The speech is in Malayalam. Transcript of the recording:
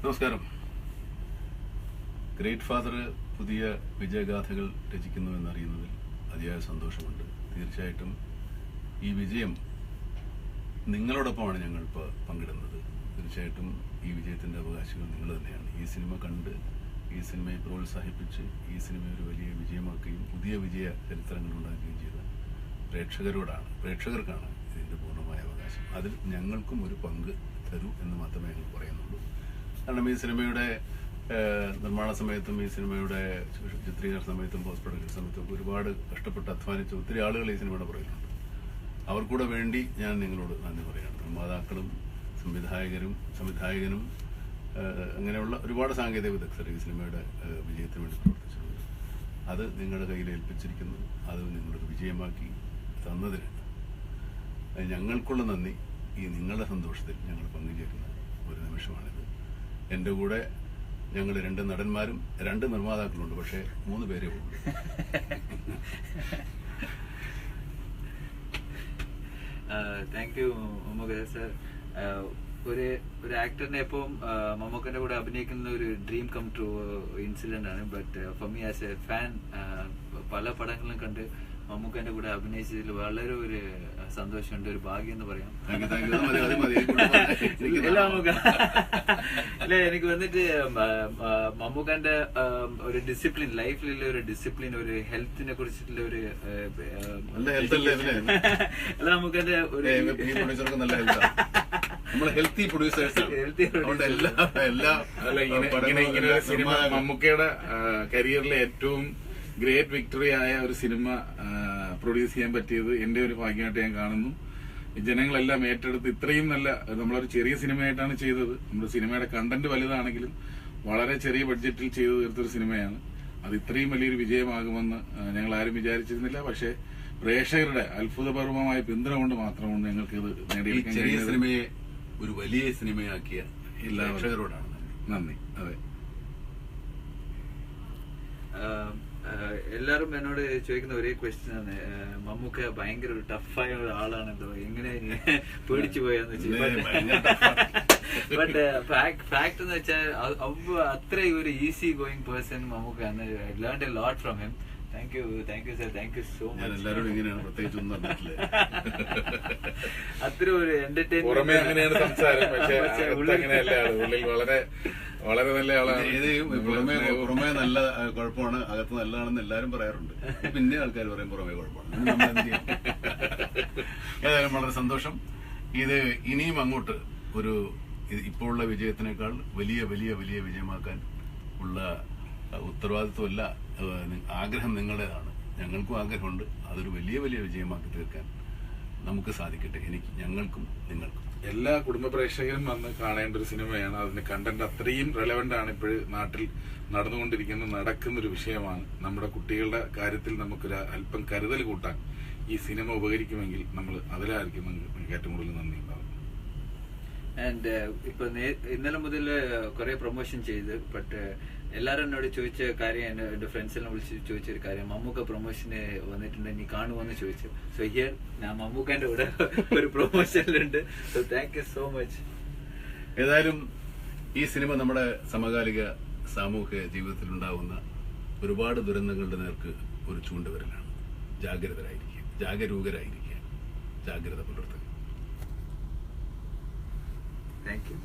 നമസ്കാരം. ഗ്രേറ്റ് ഫാദർ പുതിയ വിജയഗാഥകൾ രചിക്കുന്നു എന്നറിയുന്നതിൽ അതിയായ സന്തോഷമുണ്ട്. തീർച്ചയായിട്ടും ഈ വിജയം നിങ്ങളോടൊപ്പമാണ് ഞങ്ങൾ ഇപ്പോൾ പങ്കിടുന്നത്. തീർച്ചയായിട്ടും ഈ വിജയത്തിന്റെ അവകാശികൾ നിങ്ങൾ തന്നെയാണ്. ഈ സിനിമ കണ്ട് ഈ സിനിമയെ പ്രോത്സാഹിപ്പിച്ച് ഈ സിനിമ ഒരു വലിയ വിജയമാക്കുകയും പുതിയ വിജയ ചരിത്രങ്ങൾ ഉണ്ടാക്കുകയും ചെയ്ത പ്രേക്ഷകരോടാണ് പ്രേക്ഷകർക്കാണ് ഇതിന്റെ പൂർണമായ അവകാശം. അതിൽ ഞങ്ങൾക്കും ഒരു പങ്ക് തരൂ എന്ന് മാത്രമേ ഞങ്ങൾ പറയുന്നുള്ളൂ. കാരണം ഈ സിനിമയുടെ നിർമ്മാണ സമയത്തും ഈ സിനിമയുടെ ചിത്രീകരണ സമയത്തും പോസ്റ്റ് പ്രൊഡക്ഷൻ സമയത്തും ഒരുപാട് കഷ്ടപ്പെട്ട് അധ്വാനിച്ച ഒത്തിരി ആളുകൾ ഈ സിനിമയുടെ പുറകിലുണ്ട്. അവർക്കൂടെ വേണ്ടി ഞാൻ നിങ്ങളോട് നന്ദി പറയുകയാണ്. നിർമ്മാതാക്കളും സംവിധായകരും സംവിധായകനും അങ്ങനെയുള്ള ഒരുപാട് സാങ്കേതിക വിദഗ്ധർ ഈ സിനിമയുടെ വിജയത്തിന് വേണ്ടി പ്രവർത്തിച്ചിട്ടുണ്ട്. അത് നിങ്ങളുടെ കയ്യിൽ ഏൽപ്പിച്ചിരിക്കുന്നു. അത് നിങ്ങളൊരു വിജയമാക്കി തന്നതിന് ഞങ്ങൾക്കുള്ള നന്ദി. ഈ നിങ്ങളുടെ സന്തോഷത്തിൽ ഞങ്ങൾ പങ്കുചേരുന്ന ഒരു നിമിഷമാണിത്. എന്റെ കൂടെ ഞങ്ങൾ രണ്ട് നടന്മാരും രണ്ട് നിർമ്മാതാക്കളുണ്ട് പക്ഷേ മൂന്ന് പേരേ ഉള്ളൂ. താങ്ക് യു മമ്മൂക്ക സർ ഒരു ഒരു ആക്ടറിനെ എപ്പോഴും മമ്മൂക്കന്റെ കൂടെ അഭിനയിക്കുന്ന ഒരു ഡ്രീം കം ട്രൂ ഇൻസിഡന്റ് ആണ്. But for me as a fan പല പടങ്ങളും കണ്ട് മമ്മൂക്കന്റെ കൂടെ അഭിനയിച്ചതിൽ വളരെ ഒരു സന്തോഷമുണ്ട് ഒരു ഭാഗ്യം എന്ന് പറയാം. എല്ലാ മമ്മൂക്ക. ഇല്ല എനിക്ക് വന്നിട്ട് മമ്മൂക്കന്റെ ഒരു ഡിസിപ്ലിൻ ലൈഫിലുള്ള ഒരു ഡിസിപ്ലിൻ ഒരു ഹെൽത്തിനെ കുറിച്ചിട്ടുള്ള ഒരു അല്ലേ അല്ല മമ്മൂക്കാന്റെ ഒരു ഈ പ്രൊഡ്യൂസർക്ക് നല്ല ഹെൽത്താണ് നമ്മൾ ഹെൽത്തി പ്രൊഡ്യൂസേഴ്സ് അല്ല സിനിമ മമ്മൂക്കയുടെ കരിയറിലെ ഏറ്റവും ഗ്രേറ്റ് വിക്ടറി ആയ ഒരു സിനിമ പ്രൊഡ്യൂസ് ചെയ്യാൻ പറ്റിയത് എന്റെ ഒരു ഭാഗ്യമായിട്ട് ഞാൻ കാണുന്നു. ജനങ്ങളെല്ലാം ഏറ്റെടുത്ത് ഇത്രയും നല്ല നമ്മളൊരു ചെറിയ സിനിമയായിട്ടാണ് ചെയ്തത്. നമ്മുടെ സിനിമയുടെ കണ്ടന്റ് വലുതാണെങ്കിലും വളരെ ചെറിയ ബഡ്ജറ്റിൽ ചെയ്തു തീർത്തൊരു സിനിമയാണ്. അത് ഇത്രയും വലിയൊരു വിജയമാകുമെന്ന് ഞങ്ങൾ ആരും വിചാരിച്ചിരുന്നില്ല. പക്ഷേ പ്രേക്ഷകരുടെ അത്ഭുതപൂർവമായ പിന്തുണ കൊണ്ട് മാത്രമാണ് ഞങ്ങൾക്ക് ഇത് നേടിയെടുക്കാൻ ചെറിയ സിനിമയെ ഒരു വലിയ സിനിമയാക്കിയ എല്ലാ പ്രേക്ഷകരോടാണ്. നന്ദി. അതെ. എല്ലാരും എന്നോട് ചോദിക്കുന്ന ഒരേ ക്വസ്റ്റ്യൻ ആണ്. മമ്മൂക്ക ഭയങ്കര ഒരു ടഫായ ഒരു ആളാണല്ലോ എങ്ങനെ പേടിച്ചു പോയാന്ന് വെച്ചാൽ ബട്ട് ഫാക്ട് എന്ന് വെച്ചാൽ അത്ര ഒരു ഈസി ഗോയിങ് പേഴ്സൺ മമ്മൂക്ക ആണ്. Learn a lot from him thank you thank you sir thank you so much എല്ലാവരോടും ഇങ്ങനെയാണ് പ്രത്യേകിച്ച് ഒന്നും അത്ര ഒരു എന്റർടൈൻമെന്റ് അങ്ങനെയാണ് സംസാരം. പക്ഷേ ഉള്ളിൽ വളരെ വളരെ നല്ല ആളാണ് ഇത് പുറമേ പുറമേ നല്ല കുഴപ്പമാണ്. അകത്ത് നല്ലതാണെന്ന് എല്ലാരും പറയാറുണ്ട്. പിന്നെ ആൾക്കാർ പറയും പുറമേ കുഴപ്പമാണ്? ഏതായാലും വളരെ സന്തോഷം. ഇത് ഇനിയും അങ്ങോട്ട് ഒരു ഇപ്പോൾ ഉള്ള വിജയത്തിനേക്കാൾ വലിയ വലിയ വലിയ വിജയമാക്കാൻ ഉള്ള ഉത്തരവാദിത്വമല്ല ആഗ്രഹം നിങ്ങളുടേതാണ്. ഞങ്ങൾക്കും ആഗ്രഹമുണ്ട്. അതൊരു വലിയ വലിയ വിജയമാക്കി തീർക്കാൻ. നമുക്ക് സാധിക്കട്ടെ. എനിക്ക് ഞങ്ങൾക്കും നിങ്ങൾക്കും. എല്ലാ കുടുംബ പ്രേക്ഷകരും വന്ന് കാണേണ്ട ഒരു സിനിമയാണ്. അതിന്റെ കണ്ടന്റ് അത്രയും റെലവെന്റ് ആണ്. ഇപ്പോഴും നാട്ടിൽ നടന്നുകൊണ്ടിരിക്കുന്ന നടക്കുന്ന ഒരു വിഷയമാണ്. നമ്മുടെ കുട്ടികളുടെ കാര്യത്തിൽ നമുക്കൊരു അല്പം കരുതൽ കൂട്ടാൻ ഈ സിനിമ ഉപകരിക്കുമെങ്കിൽ നമ്മൾ അതിലായിരിക്കും ഏറ്റവും കൂടുതൽ നന്ദി ഉണ്ടാവും ആൻഡ് ഇപ്പൊ നേ- ഇന്നലെ മുതൽ കുറെ പ്രൊമോഷൻ ചെയ്ത് ബട്ട് എല്ലാരും എന്നോട് ചോദിച്ച കാര്യം എന്റെ ഫ്രണ്ട്സെല്ലാം വിളിച്ച് ചോദിച്ച ഒരു കാര്യം മമ്മൂക്ക പ്രൊമോഷന് വന്നിട്ടുണ്ട് നീ കാണുമെന്ന് ചോദിച്ചു. സോ ഹിയർ ഞാൻ മമ്മൂക്കാന്റെ കൂടെ ഒരു പ്രൊമോഷനിലുണ്ട് so thank you so much ഏതായാലും ഈ സിനിമ നമ്മുടെ സമകാലിക സാമൂഹിക ജീവിതത്തിൽ ഉണ്ടാവുന്ന ഒരുപാട് ദുരന്തങ്ങളുടെ നേർക്ക് ഒരു ചൂണ്ടുവരലാണ്. ജാഗ്രതരായിരിക്കുക. ജാഗരൂകരായിരിക്കുക. ജാഗ്രത പുലർത്തുക. Thank you